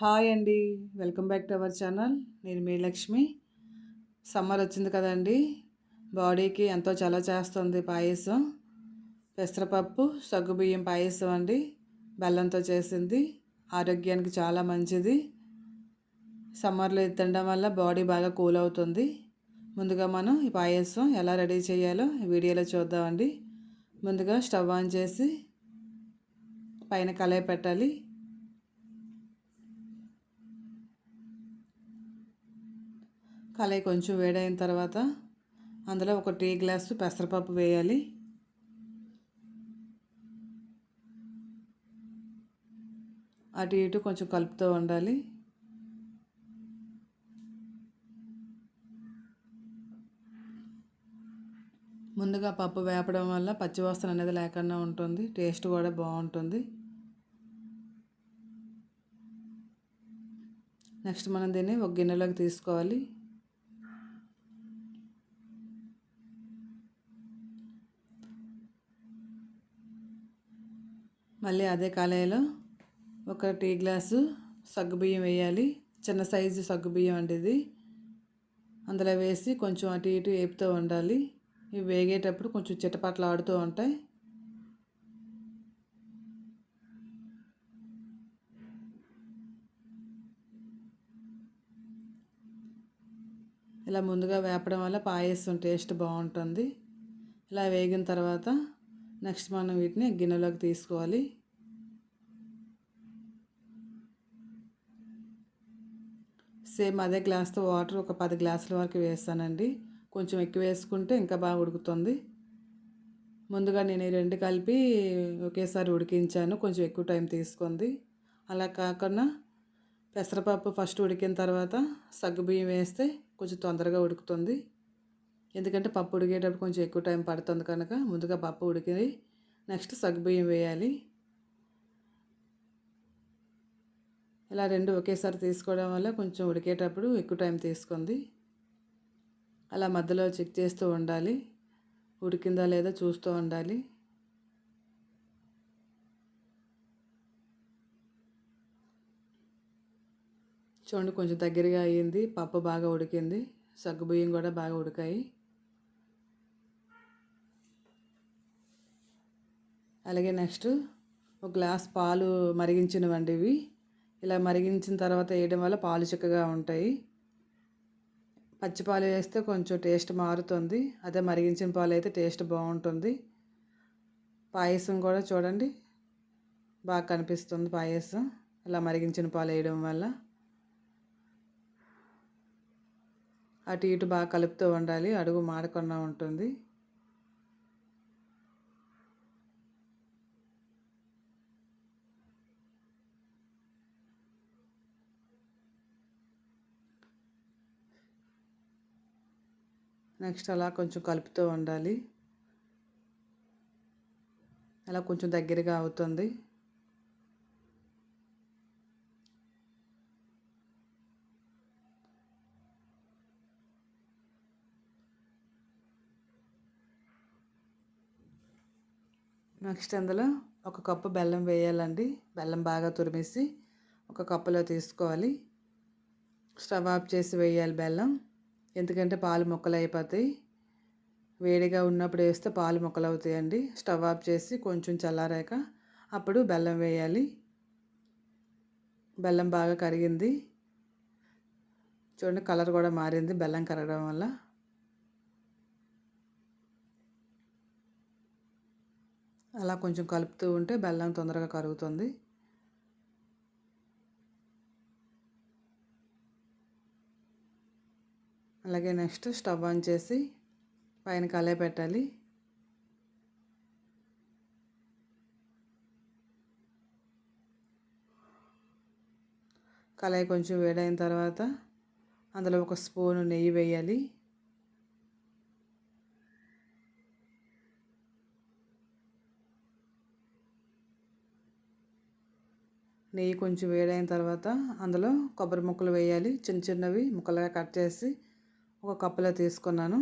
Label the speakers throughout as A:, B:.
A: Hi అండి. Welcome back to our channel. నేను మీ లక్ష్మి. సమ్మర్ వచ్చింది కదండి. బాడీకి ఎంతో చల చేస్తుంది పాయసం. పెసరపప్పు సగ్గుబియ్యం పాయసం అండి. బెల్లంతో చేసింది. ఆరోగ్యానికి చాలా మంచిది. సమ్మర్లో ఇది తినడం వల్ల బాడీ బాగా కూల్ అవుతుంది. ముందుగా మనం ఈ పాయసం ఎలా రెడీ చేయాలో ఈ వీడియోలో చూద్దామండి. ముందుగా స్టవ్ ఆన్ చేసి పైన కళాయి పెట్టాలి. కళాయి కొంచెం వేడైన తర్వాత అందులో ఒక టీ గ్లాసు పెసరపప్పు వేయాలి. అటు ఇటు కొంచెం కలుపుతూ ఉండాలి. ముందుగా పప్పు వేపడం వల్ల పచ్చివాసన అనేది లేకుండా ఉంటుంది. టేస్ట్ కూడా బాగుంటుంది. నెక్స్ట్ మనం దీన్ని ఒక గిన్నెలోకి తీసుకోవాలి. మళ్ళీ అదే కళాయిలో ఒక టీ గ్లాసు సగ్గుబియ్యం వేయాలి. చిన్న సైజు సగ్గుబియ్యం అండి ఇది. అందులో వేసి కొంచెం అటు ఇటు వేపుతూ ఉండాలి. ఇవి వేగేటప్పుడు కొంచెం చిటపట్లు ఆడుతూ ఉంటాయి. ఇలా ముందుగా వేపడం వల్ల పాయసం టేస్ట్ బాగుంటుంది. ఇలా వేగిన తర్వాత నెక్స్ట్ మనం వీటిని గిన్నెలోకి తీసుకోవాలి. సేమ్ అదే గ్లాస్తో వాటర్ ఒక పది గ్లాసుల వరకు వేస్తానండి. కొంచెం ఎక్కువ వేసుకుంటే ఇంకా బాగా ఉడుకుతుంది. ముందుగా నేను ఈ రెండు కలిపి ఒకేసారి ఉడికించాను. కొంచెం ఎక్కువ టైం తీసుకుంది. అలా కాకుండా పెసరపప్పు ఫస్ట్ ఉడికిన తర్వాత సగ్గుబియ్యం వేస్తే కొంచెం తొందరగా ఉడుకుతుంది. ఎందుకంటే పప్పు ఉడికేటప్పుడు కొంచెం ఎక్కువ టైం పడుతుంది కనుక ముందుగా పప్పు ఉడికి నెక్స్ట్ సగ్గుబియ్యం వేయాలి. ఇలా రెండు ఒకేసారి తీసుకోవడం వల్ల కొంచెం ఉడికేటప్పుడు ఎక్కువ టైం తీసుకుంది. అలా మధ్యలో చెక్ చేస్తూ ఉండాలి. ఉడికిందా లేదా చూస్తూ ఉండాలి. చూడండి కొంచెం దగ్గరగా అయ్యింది. పప్పు బాగా ఉడికింది. సగ్గుబియ్యం కూడా బాగా ఉడికాయి. అలాగే నెక్స్ట్ ఒక గ్లాస్ పాలు మరిగించినవండి ఇవి ఇలా మరిగించిన తర్వాత వేయడం వల్ల పాలు చిక్కగా ఉంటాయి. పచ్చి పాలు వేస్తే కొంచెం టేస్ట్ మారుతుంది. అదే మరిగించిన పాలు అయితే టేస్ట్ బాగుంటుంది. పాయసం కూడా చూడండి బాగా కనిపిస్తుంది పాయసం. ఇలా మరిగించిన పాలు వేయడం వల్ల అటు ఇటు బాగా కలుపుతూ ఉండాలి. అడుగు మాడకుండా ఉంటుంది. నెక్స్ట్ అలా కొంచెం కలుపుతూ ఉండాలి. అలా కొంచెం దగ్గరగా అవుతుంది. నెక్స్ట్ అందులో ఒక కప్పు బెల్లం వేయాలండి. బెల్లం బాగా తురిమేసి ఒక కప్పులో తీసుకోవాలి. స్టవ్ ఆఫ్ చేసి వేయాలి బెల్లం. ఎందుకంటే పాలు మొక్కలు అయిపోతాయి వేడిగా ఉన్నప్పుడు వేస్తే పాలు మొక్కలు అవుతాయండి స్టవ్ ఆఫ్ చేసి కొంచెం చల్లారాక అప్పుడు బెల్లం వేయాలి. బెల్లం బాగా కరిగింది. చూడండి కలర్ కూడా మారింది బెల్లం కరగడం వల్ల. అలా కొంచెం కలుపుతూ ఉంటే బెల్లం తొందరగా కరుగుతుంది. అలాగే నెక్స్ట్ స్టవ్ ఆన్ చేసి పైన కలే పెట్టాలి. కళాయి కొంచెం వేడైన తర్వాత అందులో ఒక స్పూను నెయ్యి వేయాలి. నెయ్యి కొంచెం వేడైన తర్వాత అందులో కొబ్బరి ముక్కలు వేయాలి. చిన్న చిన్నవి ముక్కలుగా కట్ చేసి ఒక కప్పులో తీసుకున్నాను.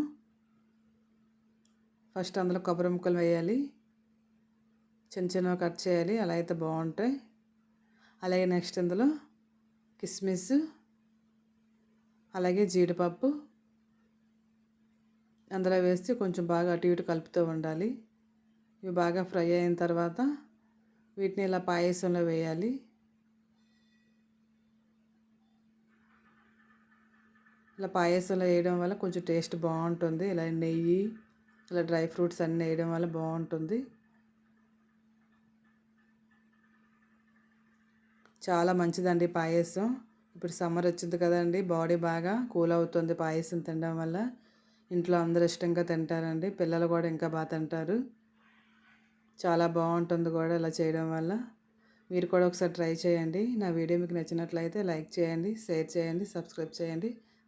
A: ఫస్ట్ అందులో కొబ్బరి ముక్కలు వేయాలి. చిన్న చిన్నవి కట్ చేయాలి. అలా అయితే బాగుంటాయి. అలాగే నెక్స్ట్ ఇందులో కిస్మిస్ అలాగే జీడిపప్పు అందులో వేసి కొంచెం బాగా అటు ఇటు కలుపుతూ ఉండాలి. ఇవి బాగా ఫ్రై అయిన తర్వాత వీటిని ఇలా పాయసంలో వేయాలి. ఇలా పాయసంలో వేయడం వల్ల కొంచెం టేస్ట్ బాగుంటుంది. ఇలా నెయ్యి ఇలా డ్రై ఫ్రూట్స్ అన్నీ వేయడం వల్ల బాగుంటుంది. చాలా మంచిదండి పాయసం. ఇప్పుడు సమ్మర్ వచ్చింది కదండి బాడీ బాగా కూల్ అవుతుంది పాయసం తినడం వల్ల. ఇంట్లో అందరు ఇష్టంగా తింటారండి పిల్లలు కూడా ఇంకా బాగా తింటారు. చాలా బాగుంటుంది కూడా ఇలా చేయడం వల్ల. మీరు కూడా ఒకసారి ట్రై చేయండి. నా వీడియో మీకు నచ్చినట్లయితే లైక్ చేయండి షేర్ చేయండి సబ్స్క్రైబ్ చేయండి.